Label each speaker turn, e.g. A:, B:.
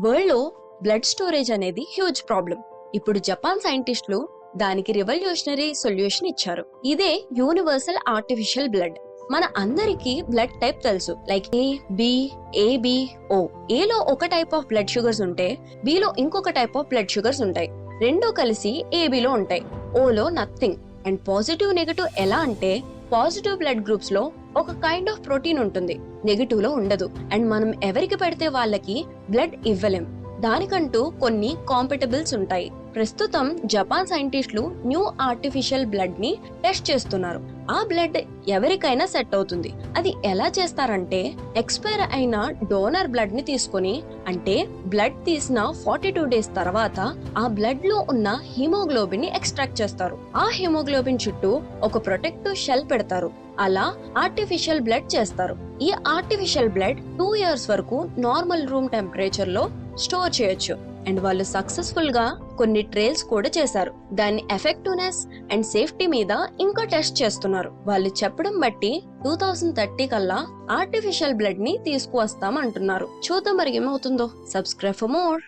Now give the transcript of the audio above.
A: వరల్డ్లో blood storage అనేది huge problem ఇప్పుడు జపాన్ సైంటిస్టులు దానికి రివల్యూషనరీ సొల్యూషన్ ఇచ్చారు. ఇదే యూనివర్సల్ ఆర్టిఫిషియల్ బ్లడ్. మన అందరికీ బ్లడ్ టైప్ తెలుసు. Like A B AB O. ఏలో ఒక టైప్ ఆఫ్ బ్లడ్ షుగర్స్ ఉంటే బిలో ఇంకొక టైప్ ఆఫ్ బ్లడ్ షుగర్స్ ఉంటాయి. రెండు కలిసి ఏబిలో ఉంటాయి. ఓలో నథింగ్. అండ్ పాజిటివ్ నెగటివ్ ఎలా అంటే పాజిటివ్ బ్లడ్ గ్రూప్స్లో ఒక కైండ్ ఆఫ్ ప్రోటీన్ ఉంటుంది. నెగిటివ్లో ఉండదు. అండ్ మనం ఎవరికి పెడితే వాళ్ళకి బ్లడ్ ఇవ్వలేం. దానికంటూ కొన్ని కాంపిటబుల్స్ ఉంటాయి. ప్రస్తుతం జపాన్ సైంటిస్టులు న్యూ ఆర్టిఫిషియల్ బ్లడ్ని టెస్ట్ చేస్తున్నారు. ఆ బ్లడ్ ఎవరికైనా సెట్ అవుతుంది. అది ఎలా చేస్తారంటే ఎక్స్పైర్ అయిన డోనర్ బ్లడ్ని తీసుకొని అంటే బ్లడ్ తీసిన ఫార్టీ టూ డేస్ తర్వాత ఆ బ్లడ్లో ఉన్న హిమోగ్లోబిన్ని ఎక్స్ట్రాక్ట్ చేస్తారు. ఆ హిమోగ్లోబిన్ చుట్టూ ఒక ప్రొటెక్టివ్ షెల్ పెడతారు. అలా ఆర్టిఫిషియల్ బ్లడ్ చేస్తారు. ఈ ఆర్టిఫిషియల్ బ్లడ్ టూ ఇయర్స్ వరకు నార్మల్ రూమ్ టెంపరేచర్లో స్టోర్ చేయొచ్చు. అండ్ వాళ్ళు సక్సెస్ఫుల్గా కొన్ని ట్రయల్స్ కూడా చేశారు. దాని ఎఫెక్టివ్నెస్ అండ్ సేఫ్టీ మీద ఇంకా టెస్ట్ చేస్తున్నారు. వాళ్ళు చెప్పడం బట్టి టూ థౌసండ్ థర్టీ కల్లా ఆర్టిఫిషియల్ బ్లడ్ని తీసుకువస్తాం అంటున్నారు చూద్దాం మరి ఏమవుతుందో. Subscribe for more